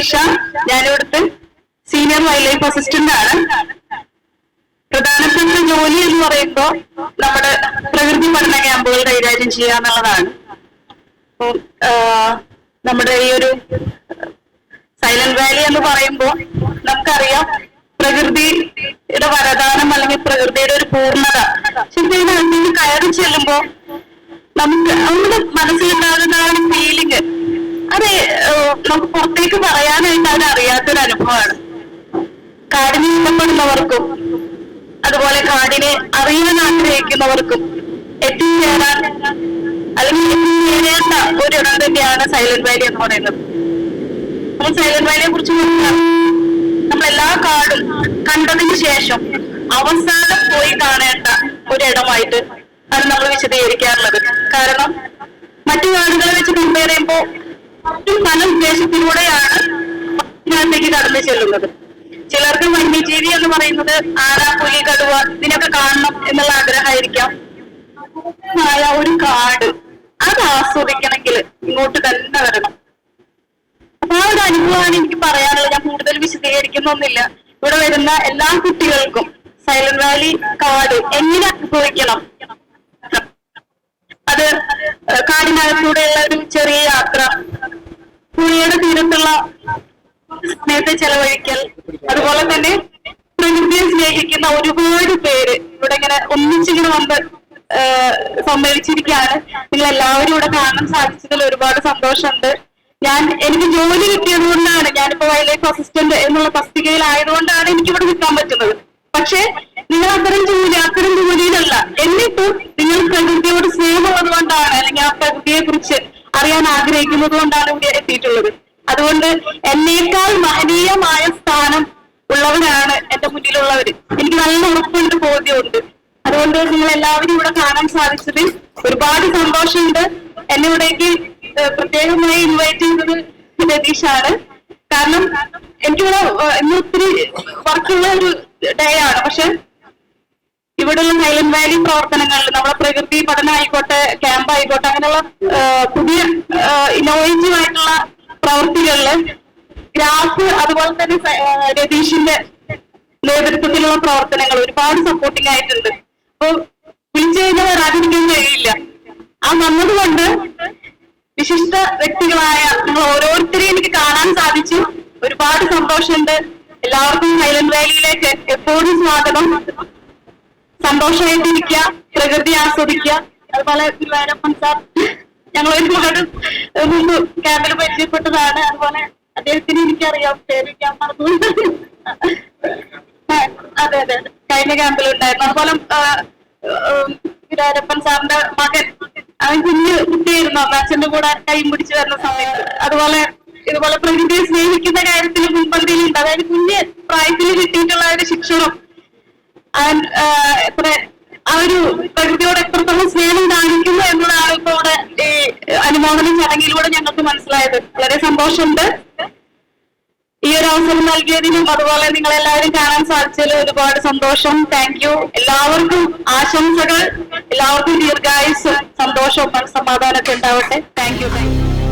രതീഷ ഞാനിവിടുത്തെ senior wildlife assistant ആണ്. പ്രധാനപ്പെട്ട ജോലി എന്ന് പറയുമ്പോൾ നമ്മുടെ പ്രകൃതി പഠന ക്യാമ്പുകൾ കൈകാര്യം ചെയ്യുക എന്നുള്ളതാണ്. നമ്മുടെ ഈ ഒരു സൈലന്റ് വാലി എന്ന് പറയുമ്പോൾ നമുക്കറിയാം പ്രകൃതിയുടെ വരദാനം അല്ലെങ്കിൽ പ്രകൃതിയുടെ ഒരു പൂർണത. ശരിക്കും കയറി ചെല്ലുമ്പോ നമുക്ക് നമ്മുടെ മനസ്സിലുണ്ടാകുന്ന ഒരു ഫീലിംഗ് അത് നമുക്ക് പുറത്തേക്ക് പറയാനായിട്ട് അത് അറിയാത്തൊരു അനുഭവമാണ് കാടിനെ ഇഷ്ടപ്പെടുന്നവർക്കും അതുപോലെ കാടിനെ അറിയാൻ ആഗ്രഹിക്കുന്നവർക്കും എത്തിച്ചേരാൻ അല്ലെങ്കിൽ എത്തിച്ചേരേണ്ട ഒരിടം തന്നെയാണ് സൈലന്റ് വാലി എന്ന് പറയുന്നത്. നമ്മൾ സൈലന്റ് വാലിയെ കുറിച്ച് നമ്മൾ എല്ലാ കാടും കണ്ടതിന് ശേഷം അവസാനം പോയി കാണേണ്ട ഒരിടമായിട്ട് അത് നമ്മൾ വിശദീകരിക്കാറുള്ളത്. കാരണം മറ്റു കാടുകളെ വെച്ച് കമ്പയർ ചെയ്യുമ്പോൾ മറ്റു പല ഉദ്ദേശത്തിലൂടെയാണ് ഇതിനകത്തേക്ക് കടന്നു ചെല്ലുന്നത്. ചിലർക്ക് വന്യജീവി എന്ന് പറയുന്നത് ആന പുലി കടുവ ഇതിനൊക്കെ കാണണം എന്നുള്ള ആഗ്രഹമായിരിക്കാം. ആയ ഒരു കാട് അത് ആസ്വദിക്കണമെങ്കിൽ ഇങ്ങോട്ട് തന്നെ വരണം. അപ്പൊ ആ ഒരു അനുഭവമാണ് എനിക്ക് പറയാനുള്ളത്. ഞാൻ കൂടുതൽ വിശദീകരിക്കുന്നൊന്നുമില്ല. ഇവിടെ വരുന്ന എല്ലാ കുട്ടികൾക്കും സൈലന്റ് വാലി കാട് എങ്ങനെ അനുഭവിക്കണം? അത് കാടിനകത്തൂടെയുള്ള ഒരു ചെറിയ യാത്ര പുഴയുടെ തീരത്തുള്ള സമയത്തെ ചെലവഴിക്കൽ അതുപോലെ തന്നെ പ്രകൃതിയെ സ്നേഹിക്കുന്ന ഒരുപാട് പേര് ഇവിടെ ഇങ്ങനെ ഒന്നിച്ചിങ്ങനെ വന്ന് സമ്മേളിച്ചിരിക്കുകയാണ് നിങ്ങൾ എല്ലാവരും ഇവിടെ കാണാൻ സാധിച്ചതിൽ ഒരുപാട് സന്തോഷമുണ്ട്. ഞാൻ എനിക്ക് ജോലി കിട്ടിയത് കൊണ്ടാണ് ഞാനിപ്പോ വൈൽഡ് ലൈഫ് അസിസ്റ്റന്റ് എന്നുള്ള തസ്തികയിലായതുകൊണ്ടാണ് എനിക്ക് ഇവിടെ നിൽക്കാൻ പറ്റുന്നത്. പക്ഷേ നിങ്ങൾ അത്തരം ജോലി അത്തരം ജോലിയിലല്ല. എന്നിട്ടും നിങ്ങൾ പ്രകൃതിയോട് സ്നേഹമുള്ളത് കൊണ്ടാണ് അല്ലെങ്കിൽ ആ പ്രകൃതിയെ കുറിച്ച് അറിയാൻ ആഗ്രഹിക്കുന്നത് കൊണ്ടാണ് ഇവിടെ എത്തിയിട്ടുള്ളത്. അതുകൊണ്ട് എന്നേക്കാൾ മഹനീയമായ സ്ഥാനം ഉള്ളവരാണ് എന്റെ മുന്നിലുള്ളവര്. എനിക്ക് നല്ല ഉറപ്പുണ്ട് ബോധ്യമുണ്ട്. അതുകൊണ്ട് നിങ്ങൾ എല്ലാവരും ഇവിടെ കാണാൻ സാധിച്ചതിൽ ഒരുപാട് സന്തോഷമുണ്ട്. എന്നെ ഇവിടേക്ക് പ്രത്യേകമായി ഇൻവൈറ്റ് ചെയ്തത് രതീഷാണ് കാരണം എനിക്കിവിടെ ഇന്ന് ഒത്തിരി വർക്കുള്ള ഒരു ഡേ ആണ്. പക്ഷെ ഇവിടെയുള്ള സൈലന്റ് വാലി പ്രവർത്തനങ്ങളിൽ നമ്മുടെ പ്രകൃതി പഠനം ആയിക്കോട്ടെ ക്യാമ്പ് ആയിക്കോട്ടെ അങ്ങനെയുള്ള പുതിയ ഇന്നോവേറ്റീവ് ആയിട്ടുള്ള പ്രവൃത്തികളിൽ ഗ്രാഫ് അതുപോലെ തന്നെ രതീഷിന്റെ നേതൃത്വത്തിലുള്ള പ്രവർത്തനങ്ങൾ ഒരുപാട് സപ്പോർട്ടിംഗ് ആയിട്ടുണ്ട്. അപ്പൊ വിളിച്ചു കഴിഞ്ഞാൽ വരാതിരിക്കാൻ കഴിയില്ല. ആ വന്നതുകൊണ്ട് വിശിഷ്ട വ്യക്തികളായ നിങ്ങൾ ഓരോരുത്തരെയും എനിക്ക് കാണാൻ സാധിച്ചു. ഒരുപാട് സന്തോഷമുണ്ട്. എല്ലാവർക്കും സൈലന്റ് വാലിയിലേക്ക് എപ്പോഴും സ്വാഗതം. സന്തോഷമായിട്ടിരിക്കുക പ്രകൃതി ആസ്വദിക്കുക. അതുപോലെ ഗുരുവായൂരപ്പൻ സാർ ഞങ്ങൾ ഒരുപാട് ക്യാമ്പിൽ പരിചയപ്പെട്ടതാണ്. അതുപോലെ അദ്ദേഹത്തിന് എനിക്കറിയാം. പേര് ഞാൻ മറന്നു. അതെ അതെ. കഴിഞ്ഞ ക്യാമ്പിൽ ഉണ്ടായിരുന്നു അതുപോലെ ഗുരുവായൂരപ്പൻ സാറിന്റെ മകൻ. അവൻ കുഞ്ഞ് കുട്ടിയായിരുന്നു. അച്ഛന്റെ കൂടെ കൈ പിടിച്ചു വരുന്ന സമയത്ത്. അതുപോലെ ഇതുപോലെ പ്രകൃതിയെ സ്നേഹിക്കുന്ന കാര്യത്തിൽ മുൻപന്തിയിലുണ്ട്. അതായത് കുഞ്ഞ് പ്രായത്തിൽ കിട്ടിയിട്ടുള്ള ഒരു ശിക്ഷണം. അവൻ എത്ര ആ ഒരു പ്രകൃതിയോട് എത്രത്തോളം സ്നേഹം കാണിക്കുന്നു എന്നുള്ള ഇപ്പൊ ഈ അനുമോദനം ചടങ്ങിലൂടെ ഞങ്ങൾക്ക് മനസ്സിലായത്. വളരെ സന്തോഷമുണ്ട്. ഈ ഒരു അവസരം നൽകിയതിനും അതുപോലെ നിങ്ങളെല്ലാവരും കാണാൻ സാധിച്ചതിൽ ഒരുപാട് സന്തോഷം. താങ്ക് യു എല്ലാവർക്കും ആശംസകൾ. എല്ലാവർക്കും ദീർഘായുസ് സന്തോഷവും സമാധാനമൊക്കെ ഉണ്ടാവട്ടെ. Thank you thank you